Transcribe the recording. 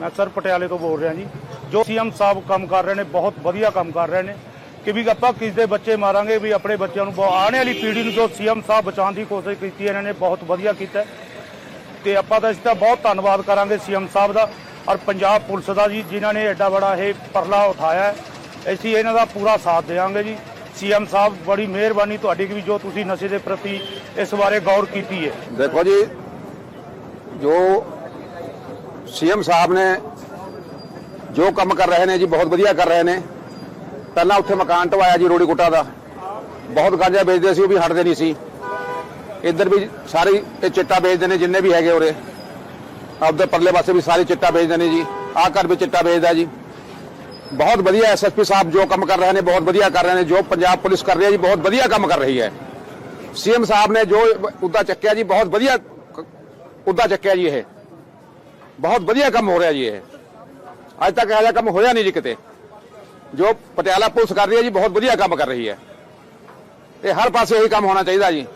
ਮੈਂ ਸਰ ਪਟਿਆਲੇ ਤੋਂ ਬੋਲ ਰਿਹਾ ਜੀ। ਜੋ ਸੀਐਮ ਸਾਹਿਬ ਕੰਮ ਕਰ ਰਹੇ ਨੇ, ਬਹੁਤ ਵਧੀਆ ਕੰਮ ਕਰ ਰਹੇ ਨੇ। ਕਿ ਵੀ ਆਪਾਂ ਕਿਸ ਦੇ ਬੱਚੇ ਮਾਰਾਂਗੇ, ਵੀ ਆਪਣੇ ਬੱਚਿਆਂ ਨੂੰ ਆਉਣ ਵਾਲੀ ਪੀੜ੍ਹੀ ਨੂੰ ਜੋ ਸੀਐਮ ਸਾਹਿਬ ਬਚਾਉਣ ਦੀ ਕੋਸ਼ਿਸ਼ ਕੀਤੀ ਇਹਨਾਂ ਨੇ, ਬਹੁਤ ਵਧੀਆ ਕੀਤਾ। ਹੈ। ਤੇ ਆਪਾਂ ਤਾਂ ਇਸ ਦਾ ਬਹੁਤ ਧੰਨਵਾਦ ਕਰਾਂਗੇ ਸੀਐਮ ਸਾਹਿਬ ਦਾ ਔਰ ਪੰਜਾਬ ਪੁਲਿਸ ਦਾ ਜੀ, ਜਿਨ੍ਹਾਂ ਨੇ ਐਡਾ ਬੜਾ ਇਹ ਪਰਲਾ ਉਠਾਇਆ ਅਸੀਂ ਇਹਨਾਂ ਦਾ ਪੂਰਾ ਸਾਥ ਦੇਵਾਂਗੇ ਜੀ। ਸੀਐਮ ਸਾਹਿਬ, ਬੜੀ ਮਿਹਰਬਾਨੀ ਤੁਹਾਡੀ ਕਿ ਵੀ ਜੋ ਤੁਸੀਂ ਨਸ਼ੇ ਦੇ ਪ੍ਰਤੀ ਇਸ ਬਾਰੇ ਗੌਰ ਕੀਤੀ ਹੈ। ਦੇਖੋ ਜੀ, ਜੋ ਸੀਐਮ ਸਾਹਿਬ ਨੇ ਜੋ ਕੰਮ ਕਰ ਰਹੇ ਨੇ ਜੀ, ਬਹੁਤ ਵਧੀਆ ਕਰ ਰਹੇ ਨੇ। ਪਹਿਲਾਂ ਉੱਥੇ ਮਕਾਨ ਢਵਾਇਆ ਜੀ, ਰੋੜੀ ਗੁੱਟਾ ਦਾ। ਬਹੁਤ ਗਾਂਜਾ ਵੇਚਦੇ ਸੀ, ਉਹ ਵੀ ਹਟਦੇ ਨਹੀਂ ਸੀ। ਇੱਧਰ ਵੀ ਸਾਰੇ ਇਹ ਚਿੱਟਾ ਵੇਚਦੇ ਨੇ, ਜਿੰਨੇ ਵੀ ਹੈਗੇ ਉਰੇ। ਆਪਦੇ ਪਰਲੇ ਪਾਸੇ ਵੀ ਸਾਰੇ ਚਿੱਟਾ ਵੇਚਦੇ ਨੇ ਜੀ। ਆਹ ਘਰ ਵੀ ਚਿੱਟਾ ਵੇਚਦਾ ਜੀ। ਬਹੁਤ ਵਧੀਆ ਐਸਐਸਪੀ ਸਾਹਿਬ ਜੋ ਕੰਮ ਕਰ ਰਹੇ ਨੇ, ਬਹੁਤ ਵਧੀਆ ਕਰ ਰਹੇ ਨੇ। ਜੋ ਪੰਜਾਬ ਪੁਲਿਸ ਕਰ ਰਹੀ ਹੈ ਜੀ, ਬਹੁਤ ਵਧੀਆ ਕੰਮ ਕਰ ਰਹੀ ਹੈ। ਸੀਐਮ ਸਾਹਿਬ ਨੇ ਜੋ ਉੱਦਾ ਚੱਕਿਆ ਜੀ, ਬਹੁਤ ਵਧੀਆ ਉੱਦਾ ਚੱਕਿਆ ਜੀ ਇਹ। ਬਹੁਤ ਵਧੀਆ ਕੰਮ ਹੋ ਰਿਹਾ ਜੀ ਇਹ। ਅੱਜ ਤੱਕ ਇਹੋ ਜਿਹਾ ਕੰਮ ਹੋਇਆ ਨਹੀਂ ਜੀ ਕਿਤੇ। ਜੋ ਪਟਿਆਲਾ ਪੁਲਿਸ ਕਰ ਰਹੀ ਹੈ ਜੀ, ਬਹੁਤ ਵਧੀਆ ਕੰਮ ਕਰ ਰਹੀ ਹੈ। ਇਹ ਹਰ ਪਾਸੇ ਇਹੀ ਕੰਮ ਹੋਣਾ ਚਾਹੀਦਾ ਜੀ।